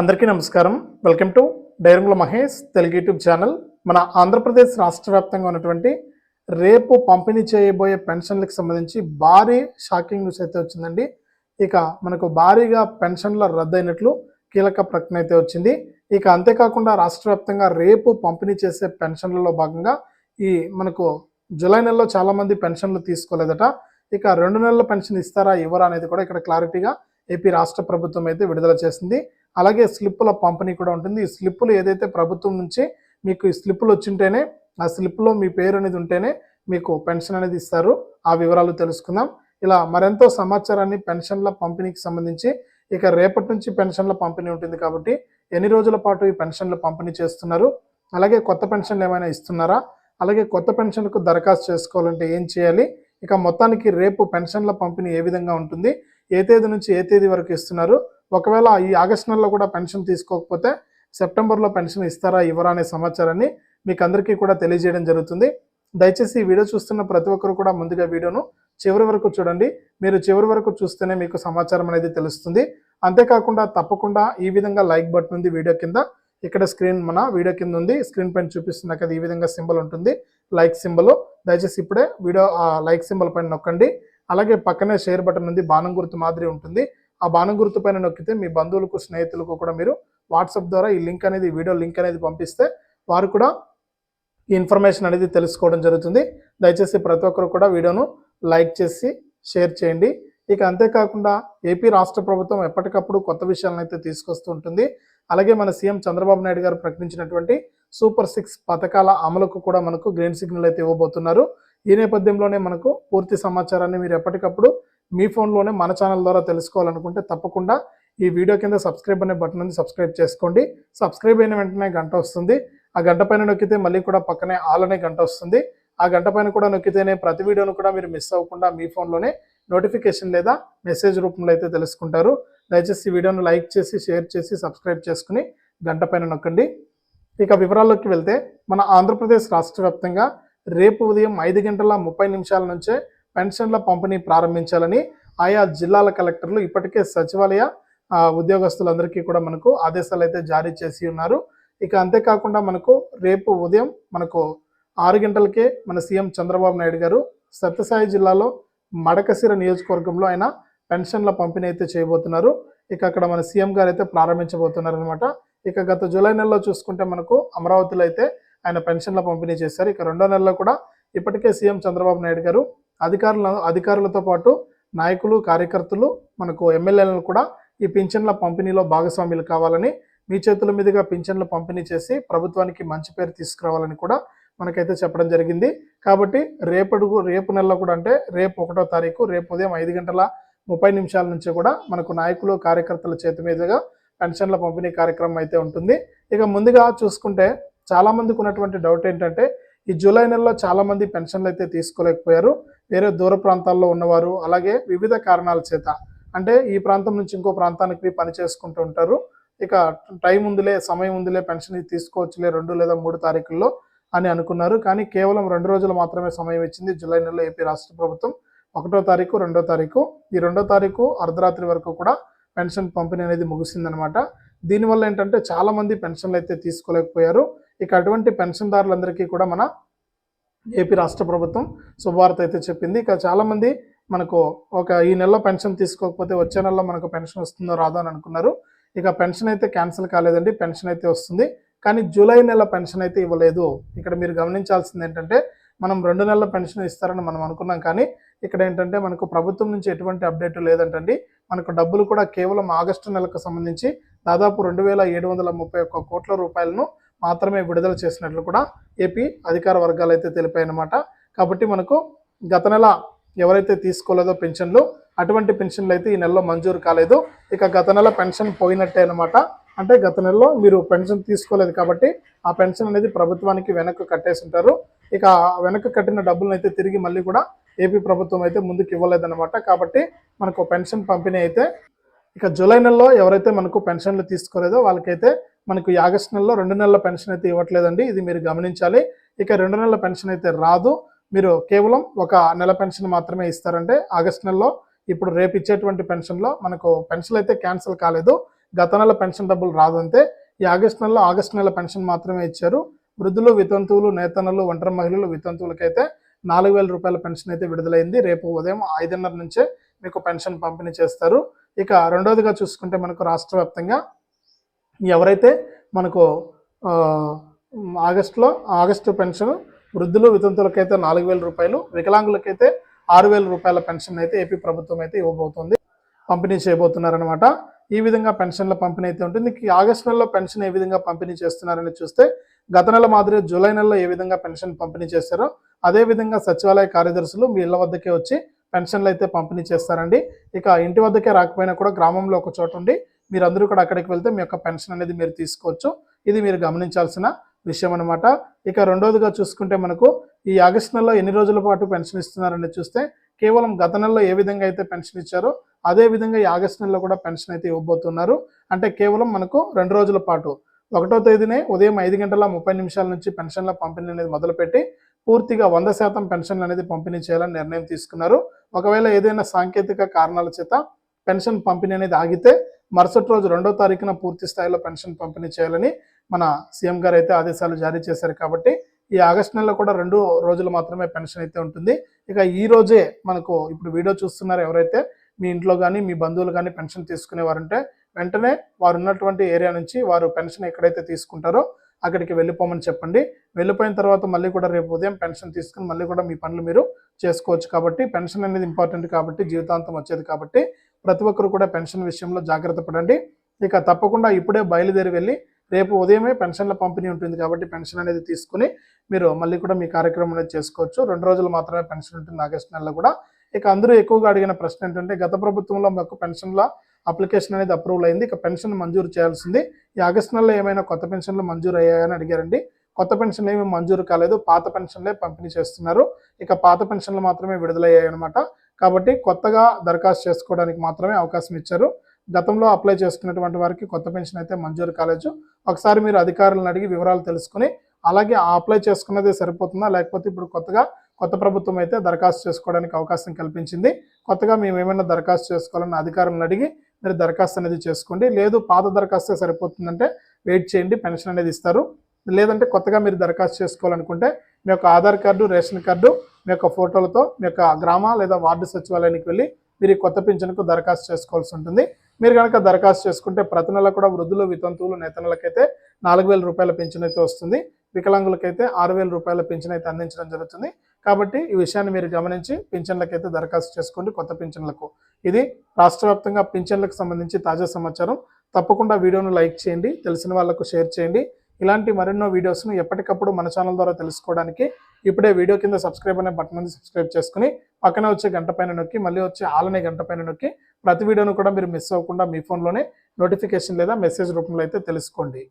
అందరికీ నమస్కారం. Welcome to డైరంగుల మహేష్ తెలుగు యూట్యూబ్ ఛానల్. మన ఆంధ్రప్రదేశ్ రాష్ట్ర వ్యాప్తంగా ఉన్నటువంటి రేపు పంపిణీ చేయబోయే పెన్షన్లకు సంబంధించి భారీ షాకింగ్ న్యూస్ అయితే వచ్చిందండి. ఇక మనకు భారీగా పెన్షన్ల రద్దయినట్లు కీలక ప్రకటన అయితే వచ్చింది. ఇక అంతేకాకుండా రాష్ట్ర వ్యాప్తంగా రేపు పంపిణీ చేసే పెన్షన్లలో భాగంగా ఈ మనకు జూలై నెలలో చాలామంది పెన్షన్లు తీసుకోలేదట. ఇక రెండు నెలల పెన్షన్ ఇస్తారా ఇవ్వరా అనేది కూడా ఇక్కడ క్లారిటీగా ఏపీ రాష్ట్ర ప్రభుత్వం అయితే విడుదల చేసింది. అలాగే స్లిప్పుల పంపిణీ కూడా ఉంటుంది. ఈ స్లిప్పులు ఏదైతే ప్రభుత్వం నుంచి మీకు ఈ స్లిప్పులు వచ్చింటేనే ఆ స్లిప్లో మీ పేరు అనేది ఉంటేనే మీకు పెన్షన్ అనేది ఇస్తారు. ఆ వివరాలు తెలుసుకుందాం. ఇలా మరెంతో సమాచారాన్ని పెన్షన్ల పంపిణీకి సంబంధించి ఇక రేపటి నుంచి పెన్షన్ల పంపిణీ ఉంటుంది కాబట్టి ఎన్ని రోజుల పాటు ఈ పెన్షన్లు పంపిణీ చేస్తున్నారు? అలాగే కొత్త పెన్షన్లు ఏమైనా ఇస్తున్నారా? అలాగే కొత్త పెన్షన్కు దరఖాస్తు చేసుకోవాలంటే ఏం చేయాలి? ఇక మొత్తానికి రేపు పెన్షన్ల పంపిణీ ఏ విధంగా ఉంటుంది? ఏ తేదీ నుంచి ఏ తేదీ వరకు ఇస్తున్నారు? ఒకవేళ ఈ ఆగస్ట్ నెలలో కూడా పెన్షన్ తీసుకోకపోతే సెప్టెంబర్లో పెన్షన్ ఇస్తారా ఇవ్వరా అనే సమాచారాన్ని మీకు అందరికీ కూడా తెలియజేయడం జరుగుతుంది. దయచేసి ఈ వీడియో చూస్తున్న ప్రతి ఒక్కరు కూడా ముందుగా వీడియోను చివరి వరకు చూడండి. మీరు చివరి వరకు చూస్తేనే మీకు సమాచారం అనేది తెలుస్తుంది. అంతేకాకుండా తప్పకుండా ఈ విధంగా లైక్ బటన్ ఉంది వీడియో కింద. ఇక్కడ స్క్రీన్ మన వీడియో కింద ఉంది. స్క్రీన్ పైన చూపిస్తున్న కదా ఈ విధంగా సింబల్ ఉంటుంది. Like symbol. దయచేసి ఇప్పుడే వీడియో లైక్ సింబల్ పైన నొక్కండి. అలాగే పక్కనే షేర్ బటన్ ఉంది. బాణం గుర్తు మాదిరి ఉంటుంది. ఆ బాణం గుర్తు పైన నొక్కితే మీ బంధువులకు స్నేహితులకు కూడా మీరు వాట్సాప్ ద్వారా ఈ లింక్ అనేది వీడియో లింక్ అనేది పంపిస్తే వారు కూడా ఈ ఇన్ఫర్మేషన్ అనేది తెలుసుకోవడం జరుగుతుంది. దయచేసి ప్రతి ఒక్కరు కూడా వీడియోను లైక్ చేసి షేర్ చేయండి. ఇక అంతేకాకుండా ఏపీ రాష్ట్ర ప్రభుత్వం ఎప్పటికప్పుడు కొత్త విషయాలను అయితే తీసుకొస్తూ ఉంటుంది. అలాగే మన సీఎం చంద్రబాబు నాయుడు గారు ప్రకటించినటువంటి సూపర్ సిక్స్ పథకాల అమలుకు కూడా మనకు గ్రీన్ సిగ్నల్ అయితే ఇవ్వబోతున్నారు. ఈ నేపథ్యంలోనే మనకు పూర్తి సమాచారాన్ని మీరు ఎప్పటికప్పుడు మీ ఫోన్లోనే మన ఛానల్ ద్వారా తెలుసుకోవాలనుకుంటే తప్పకుండా ఈ వీడియో కింద సబ్స్క్రైబ్ అనే బటన్ ఉంది సబ్స్క్రైబ్ చేసుకోండి. సబ్స్క్రైబ్ అయిన వెంటనే గంట వస్తుంది. ఆ గంట పైన నొక్కితే మళ్ళీ కూడా పక్కనే ఆల్ అనే గంట వస్తుంది. ఆ గంట పైన కూడా నొక్కితేనే ప్రతి వీడియోను కూడా మీరు మిస్ అవ్వకుండా మీ ఫోన్లోనే నోటిఫికేషన్ లేదా మెసేజ్ రూపంలో అయితే తెలుసుకుంటారు. దయచేసి వీడియోను లైక్ చేసి షేర్ చేసి సబ్స్క్రైబ్ చేసుకుని గంట పైన నొక్కండి. ఇక వివరాల్లోకి వెళ్తే మన ఆంధ్రప్రదేశ్ రాష్ట్ర వ్యాప్తంగా రేపు ఉదయం ఐదు గంటల ముప్పై నిమిషాల నుంచే పెన్షన్ల పంపిణీ ప్రారంభించాలని ఆయా జిల్లాల కలెక్టర్లు ఇప్పటికే సచివాలయ ఉద్యోగస్తులందరికీ కూడా మనకు ఆదేశాలు అయితే జారీ చేసి ఉన్నారు. ఇక అంతేకాకుండా మనకు రేపు ఉదయం మనకు ఆరు గంటలకే మన సీఎం చంద్రబాబు నాయుడు గారు సత్యసాయి జిల్లాలో మడకసిర నియోజకవర్గంలో ఆయన పెన్షన్ల పంపిణీ అయితే చేయబోతున్నారు. ఇక అక్కడ మన సీఎం గారు అయితే ప్రారంభించబోతున్నారు అనమాట ఇక గత జూలై నెలలో చూసుకుంటే మనకు అమరావతిలో అయితే ఆయన పెన్షన్ల పంపిణీ చేశారు. ఇక రెండో నెలలో కూడా ఇప్పటికే సీఎం చంద్రబాబు నాయుడు గారు అధికారుల అధికారులతో పాటు నాయకులు కార్యకర్తలు మనకు ఎమ్మెల్యేలను కూడా ఈ పింఛన్ల పంపిణీలో భాగస్వాములు కావాలని మీ చేతుల మీదుగా పింఛన్లు పంపిణీ చేసి ప్రభుత్వానికి మంచి పేరు తీసుకురావాలని కూడా మనకైతే చెప్పడం జరిగింది. కాబట్టి రేపటి రేపు నెలలో కూడా అంటే రేపు ఒకటో తారీఖు రేపు ఉదయం ఐదు గంటల ముప్పై నిమిషాల నుంచి కూడా మనకు నాయకులు కార్యకర్తల చేతి మీదుగా పెన్షన్ల పంపిణీ కార్యక్రమం అయితే ఉంటుంది. ఇక ముందుగా చూసుకుంటే చాలామందికి ఉన్నటువంటి డౌట్ ఏంటంటే ఈ జూలై నెలలో చాలా మంది పెన్షన్లు అయితే తీసుకోలేకపోయారు. వేరే దూర ప్రాంతాల్లో ఉన్నవారు అలాగే వివిధ కారణాల చేత అంటే ఈ ప్రాంతం నుంచి ఇంకో ప్రాంతానికి పని చేసుకుంటూ ఉంటారు. ఇక టైం ఉందిలే సమయం ఉందిలే పెన్షన్ తీసుకోవచ్చులే రెండు లేదా మూడు తారీఖుల్లో అని అనుకున్నారు. కానీ కేవలం రెండు రోజులు మాత్రమే సమయం ఇచ్చింది జూలై నెలలో ఏపీ రాష్ట్ర ప్రభుత్వం. ఒకటో తారీఖు రెండో తారీఖు ఈ రెండో తారీఖు అర్ధరాత్రి వరకు కూడా పెన్షన్ పంపిణీ అనేది ముగిసిందనమాట. దీనివల్ల ఏంటంటే చాలా మంది పెన్షన్లు అయితే తీసుకోలేకపోయారు. ఇక అటువంటి పెన్షన్దారులందరికీ కూడా మన ఏపీ రాష్ట్ర ప్రభుత్వం శుభవార్త అయితే చెప్పింది. ఇక చాలామంది మనకు ఒక ఈ నెలలో పెన్షన్ తీసుకోకపోతే వచ్చే నెలలో మనకు పెన్షన్ వస్తుందో రాదో అని అనుకున్నారు. ఇక పెన్షన్ అయితే క్యాన్సిల్ కాలేదండి పెన్షన్ అయితే వస్తుంది. కానీ జూలై నెల పెన్షన్ అయితే ఇవ్వలేదు. ఇక్కడ మీరు గమనించాల్సింది ఏంటంటే మనం రెండు నెలల పెన్షన్ ఇస్తారని మనం అనుకున్నాం. కానీ ఇక్కడ ఏంటంటే మనకు ప్రభుత్వం నుంచి ఎటువంటి అప్డేట్ లేదంటండి. మనకు డబ్బులు కూడా కేవలం ఆగస్టు నెలకు సంబంధించి దాదాపు రెండు వేల ఏడు వందల ముప్పై ఒక్క కోట్ల రూపాయలను మాత్రమే విడుదల చేసినట్లు కూడా ఏపీ అధికార వర్గాలు అయితే తెలిపాయన్నమాట. కాబట్టి మనకు గత నెల ఎవరైతే తీసుకోలేదో పెన్షన్లు అటువంటి పెన్షన్లు అయితే ఈ నెలలో మంజూరు కాలేదు. ఇక గత నెల పెన్షన్ పోయినట్టే అనమాట అంటే గత నెలలో మీరు పెన్షన్ తీసుకోలేదు కాబట్టి ఆ పెన్షన్ అనేది ప్రభుత్వానికి వెనక్కి కట్టేసి ఉంటారు ఇక వెనక్కి కట్టిన డబ్బులను అయితే తిరిగి మళ్ళీ కూడా ఏపీ ప్రభుత్వం అయితే ముందుకు ఇవ్వలేదన్నమాట. కాబట్టి మనకు పెన్షన్ పంపిణీ అయితే ఇక జూలై నెలలో ఎవరైతే మనకు పెన్షన్లు తీసుకోలేదో వాళ్ళకైతే మనకు ఆగస్ట్ ఆగస్టు నెలలో రెండు నెలల పెన్షన్ అయితే ఇవ్వట్లేదండి. ఇది మీరు గమనించాలి. ఇక రెండు నెలల పెన్షన్ అయితే రాదు. మీరు కేవలం ఒక నెల పెన్షన్ మాత్రమే ఇస్తారంటే ఆగస్టు నెలలో ఇప్పుడు రేపు ఇచ్చేటువంటి పెన్షన్లో మనకు పెన్షన్ అయితే క్యాన్సిల్ కాలేదు. గత నెల పెన్షన్ డబ్బులు రాదంతే ఈ ఆగస్టు నెలలో ఆగస్టు నెల పెన్షన్ మాత్రమే ఇచ్చారు. వృద్ధులు వితంతువులు నేతనలు ఒంటరి మహిళలు వితంతువులకైతే నాలుగు వేల రూపాయల పెన్షన్ అయితే విడుదలైంది. రేపు ఉదయం ఐదున్నర నుంచే మీకు పెన్షన్ పంపిణీ చేస్తారు. ఇక రెండవదిగా చూసుకుంటే మనకు రాష్ట్ర వ్యాప్తంగా ఎవరైతే మనకు ఆగస్టులో ఆగస్టు పెన్షన్ వృద్ధులు వితంతులకైతే నాలుగు వేల రూపాయలు వికలాంగులకైతే ఆరు వేల రూపాయల పెన్షన్ అయితే ఏపీ ప్రభుత్వం అయితే ఇవ్వబోతుంది. పంపిణీ చేయబోతున్నారనమాట ఈ విధంగా పెన్షన్ల పంపిణీ అయితే ఉంటుంది. ఆగస్ట్ ఆగస్టు నెలలో పెన్షన్ ఏ విధంగా పంపిణీ చేస్తున్నారని చూస్తే గత నెల మాదిరి జూలై నెలలో ఏ విధంగా పెన్షన్ పంపిణీ చేస్తారో అదే విధంగా సచివాలయ కార్యదర్శులు మీ ఇళ్ళ వద్దకే వచ్చి పెన్షన్లు అయితే పంపిణీ చేస్తారండి. ఇక ఇంటి వద్దకే రాకపోయినా కూడా గ్రామంలో ఒక చోట ఉండి మీరందరూ కూడా అక్కడికి వెళ్తే మీ యొక్క పెన్షన్ అనేది మీరు తీసుకోవచ్చు. ఇది మీరు గమనించాల్సిన విషయం అనమాట ఇక రెండోదిగా చూసుకుంటే మనకు ఈ ఆగస్టు నెలలో ఎన్ని రోజుల పాటు పెన్షన్ ఇస్తున్నారని చూస్తే కేవలం గత నెలలో ఏ విధంగా అయితే పెన్షన్ ఇచ్చారో అదే విధంగా ఈ ఆగస్టు నెలలో కూడా పెన్షన్ అయితే ఇవ్వబోతున్నారు. అంటే కేవలం మనకు రెండు రోజుల పాటు. ఒకటో తేదీనే ఉదయం ఐదు గంటల ముప్పై నిమిషాల నుంచి పెన్షన్ల పంపిణీ అనేది మొదలుపెట్టి పూర్తిగా వంద శాతం పెన్షన్లు అనేది పంపిణీ చేయాలని నిర్ణయం తీసుకున్నారు. ఒకవేళ ఏదైనా సాంకేతిక కారణాల చేత పెన్షన్ పంపిణీ అనేది ఆగితే మరుసటి రోజు రెండో తారీఖున పూర్తి స్థాయిలో పెన్షన్ పంపిణీ చేయాలని మన సీఎం గారు అయితే ఆదేశాలు జారీ చేశారు కాబట్టి ఈ ఆగస్టు నెలలో కూడా రెండు రోజులు మాత్రమే పెన్షన్ అయితే ఉంటుంది. ఇక ఈ రోజే మనకు ఇప్పుడు వీడియో చూస్తున్నారు ఎవరైతే మీ ఇంట్లో కానీ మీ బంధువులు కానీ పెన్షన్ తీసుకునేవారంటే వెంటనే వారు ఉన్నటువంటి ఏరియా నుంచి వారు పెన్షన్ ఎక్కడైతే తీసుకుంటారో అక్కడికి వెళ్ళిపోమని చెప్పండి. వెళ్ళిపోయిన తర్వాత మళ్ళీ కూడా రేపు ఉదయం పెన్షన్ తీసుకుని మళ్ళీ కూడా మీ పనులు మీరు చేసుకోవచ్చు కాబట్టి పెన్షన్ అనేది ఇంపార్టెంట్ కాబట్టి జీవితాంతం వచ్చేది కాబట్టి ప్రతి ఒక్కరు కూడా పెన్షన్ విషయంలో జాగ్రత్త పడండి. ఇక తప్పకుండా ఇప్పుడే బయలుదేరి వెళ్ళి రేపు ఉదయమే పెన్షన్ల పంపిణీ ఉంటుంది కాబట్టి పెన్షన్ అనేది తీసుకుని మీరు మళ్ళీ కూడా మీ కార్యక్రమం అనేది చేసుకోవచ్చు. రెండు రోజులు మాత్రమే పెన్షన్ ఉంటుంది ఆగస్టు నెలలో కూడా. ఇక అందరూ ఎక్కువగా అడిగిన ప్రశ్న ఏంటంటే గత ప్రభుత్వంలో మాకు పెన్షన్ల అప్లికేషన్ అనేది అప్రూవల్ అయింది. ఇక పెన్షన్ మంజూరు చేయాల్సింది. ఈ ఆగస్ట్ నెలలో ఏమైనా కొత్త పెన్షన్లు మంజూరు అయ్యాయని అడిగారండి. కొత్త పెన్షన్లు ఏమి మంజూరు కాలేదు. పాత పెన్షన్లే పంపిణీ చేస్తున్నారు. ఇక పాత పెన్షన్లు మాత్రమే విడుదలయ్యాయి అనమాట కాబట్టి కొత్తగా దరఖాస్తు చేసుకోవడానికి మాత్రమే అవకాశం ఇచ్చారు. గతంలో అప్లై చేసుకున్నటువంటి వారికి కొత్త పెన్షన్ అయితే మంజూరు కాలేదు. ఒకసారి మీరు అధికారులను అడిగి వివరాలు తెలుసుకుని అలాగే ఆ అప్లై చేసుకున్నదే సరిపోతుందా? లేకపోతే ఇప్పుడు కొత్తగా కొత్త ప్రభుత్వం అయితే దరఖాస్తు చేసుకోవడానికి అవకాశం కల్పించింది. కొత్తగా మేము ఏమైనా దరఖాస్తు చేసుకోవాలని అధికారులను అడిగి మీరు దరఖాస్తు అనేది చేసుకోండి. లేదు పాత దరఖాస్తే సరిపోతుందంటే వెయిట్ చేయండి పెన్షన్ అనేది ఇస్తారు. లేదంటే కొత్తగా మీరు దరఖాస్తు చేసుకోవాలనుకుంటే మీ యొక్క ఆధార్ కార్డు రేషన్ కార్డు మీ యొక్క ఫోటోలతో మీ యొక్క గ్రామ లేదా వార్డు సచివాలయానికి వెళ్ళి మీరు ఈ కొత్త పింఛన్కు దరఖాస్తు చేసుకోవాల్సి ఉంటుంది. మీరు కనుక దరఖాస్తు చేసుకుంటే ప్రతి నెల కూడా వృద్ధులు వితంతువులు నేతనులకైతే నాలుగు వేల రూపాయల పింఛన్ అయితే వస్తుంది. వికలాంగులకైతే ఆరు వేల రూపాయల పింఛన్ అయితే అందించడం జరుగుతుంది. కాబట్టి ఈ విషయాన్ని మీరు గమనించి పింఛన్లకైతే దరఖాస్తు చేసుకోండి కొత్త పింఛన్లకు. ఇది రాష్ట్ర వ్యాప్తంగా పింఛన్లకు సంబంధించి తాజా సమాచారం. తప్పకుండా వీడియోను లైక్ చేయండి తెలిసిన వాళ్ళకు షేర్ చేయండి. ఇలాంటి మరెన్నో వీడియోస్ను ఎప్పటికప్పుడు మన ఛానల్ ద్వారా తెలుసుకోవడానికి ఇప్పుడే వీడియో కింద సబ్స్క్రైబ్ అనే బటన్ ఉంది సబ్స్క్రైబ్ చేసుకుని పక్కన వచ్చే గంట పైన నొక్కి మళ్ళీ వచ్చే ఆలనే గంట పైన నొక్కి ప్రతి వీడియోను కూడా మీరు మిస్ అవ్వకుండా మీ ఫోన్లోనే నోటిఫికేషన్ లేదా మెసేజ్ రూపంలో అయితే తెలుసుకోండి.